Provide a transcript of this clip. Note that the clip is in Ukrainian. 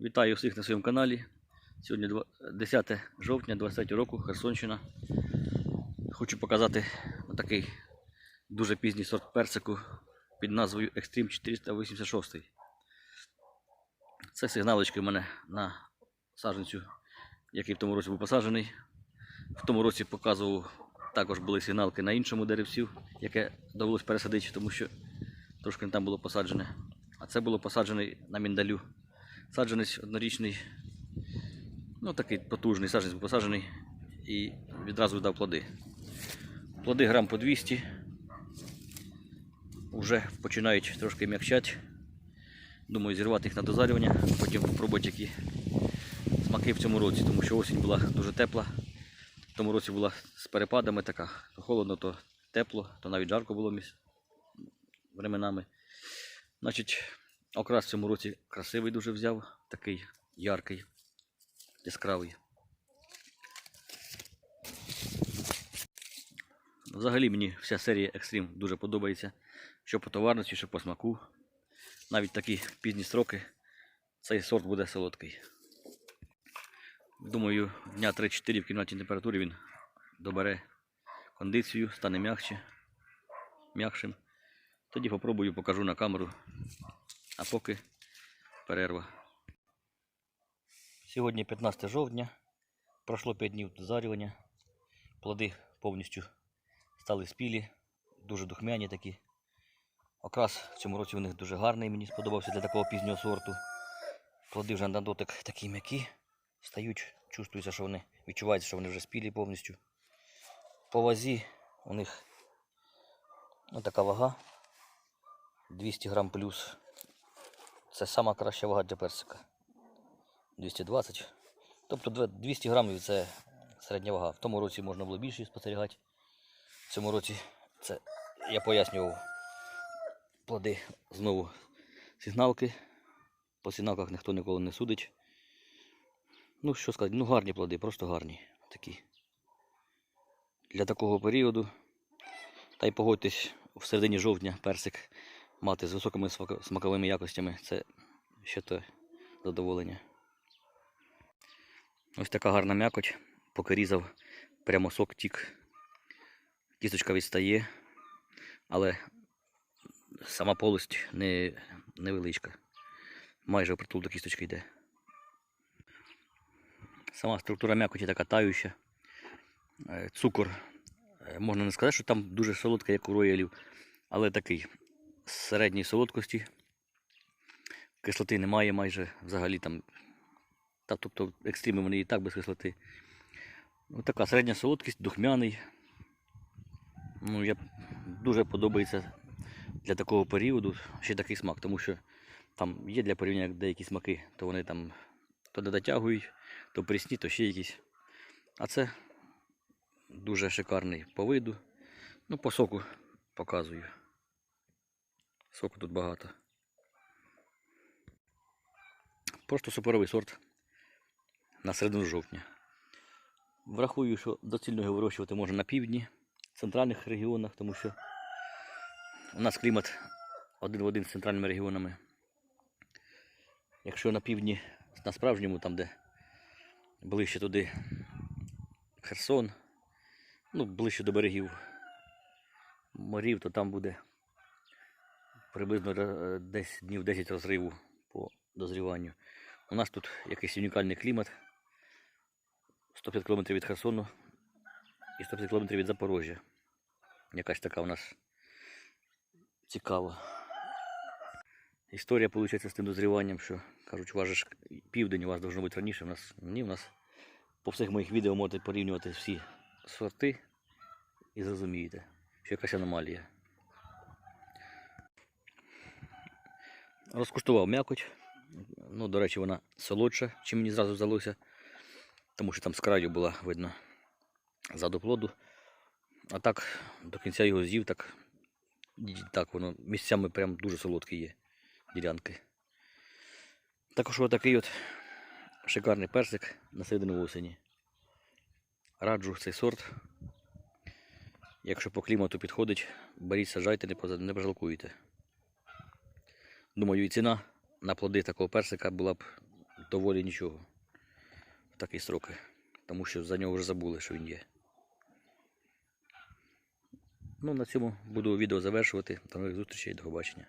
Вітаю всіх на своєму каналі. Сьогодні 10 жовтня 23 року, Херсонщина. Хочу показати такий дуже пізній сорт персику під назвою Extreme 486. Це сигналочки в мене на саджанцю, який в тому році був посаджений. В тому році показував також були сигналки на іншому деревцю, яке довелось пересадити, тому що трошки не там було посаджене. А це було посаджений на міндалю. Саджанець однорічний, ну такий потужний саджанець посаджений і відразу дав плоди. Плоди грам по 200. Вже починають трошки м'якчати. Думаю, зірвати їх на дозарювання, потім спробувати які смаки в цьому році, тому що осінь була дуже тепла. В тому році була з перепадами така. То холодно, то тепло, то навіть жарко було міс... временами. Значить, окрас в цьому році красивий дуже взяв, такий яркий, яскравий. Взагалі мені вся серія Extreme дуже подобається. Що по товарності, що по смаку. Навіть такі пізні строки цей сорт буде солодкий. Думаю, дня 3-4 в кімнатній температурі він добере кондицію, стане м'якше, м'якшим. Тоді попробую, покажу на камеру. А поки перерва. Сьогодні 15 жовтня. Пройшло 5 днів дозарювання. Плоди повністю стали спілі, дуже духмяні такі. Окрас в цьому році у них дуже гарний, мені сподобався для такого пізнього сорту. Плоди вже на дотик такі м'які, стають, чувствується, що вони відчувається, що вони вже спілі повністю. По вазі у них ну, така вага 200 грам плюс. Це сама краща вага для персика. 220. Тобто 200 грамів це середня вага. В тому році можна було більше спостерігати. В цьому році це я пояснював плоди знову сигналки. По сигналках ніхто ніколи не судить. Ну, що сказати, ну гарні плоди, просто гарні такі. Для такого періоду. Та й погодьтесь, в середині жовтня персик мати з високими смаковими якостями це ще то задоволення. Ось така гарна м'якоть, поки різав, прямо сок тік. Кісточка відстає, але сама полость не, невеличка. Майже впритул до кісточки йде. Сама структура м'якоті така тающа. Е, Цукор. е, Можна не сказати, що там дуже солодка, як у роялів, але такий середньої солодкості. Кислоти немає майже взагалі там. Та, тобто екстріми вони і так без кислоти. Ну, така середня солодкість, духмяний. Ну, я дуже подобається для такого періоду ще такий смак, тому що там є для порівняння деякі смаки, то вони там то не дотягують, то прісні, то ще якісь. А це дуже шикарний по виду. Ну, по соку показую. Соку тут багато. Просто суперовий сорт на середину жовтня. Врахую, що доцільно його вирощувати можна на півдні, в центральних регіонах, тому що у нас клімат один в один з центральними регіонами. Якщо на півдні, на справжньому, там, де ближче туди Херсон, ну, ближче до берегів морів, то там буде приблизно е, десь днів 10 розриву по дозріванню. У нас тут якийсь унікальний клімат. 150 км від Херсону і 150 км від Запорожжя. Якась така у нас цікава. Історія виходить з тим дозріванням, що кажуть, ж південь, у вас должно бути раніше. У нас ні, у нас по всіх моїх відео можете порівнювати всі сорти і зрозумієте, що якась аномалія. Розкуштував м'якоть. Ну, до речі, вона солодша, чим мені зразу здалося, тому що там з краю була видно ззаду плоду. А так, до кінця його з'їв, так, так воно місцями прям дуже солодкі є ділянки. Також отакий от шикарний персик на середину осені. Раджу цей сорт. Якщо по клімату підходить, беріть, сажайте, не пожалкуєте. Думаю, і ціна на плоди такого персика була б доволі нічого. В такі строки. Тому що за нього вже забули, що він є. Ну, на цьому буду відео завершувати. До нових зустрічей, до побачення.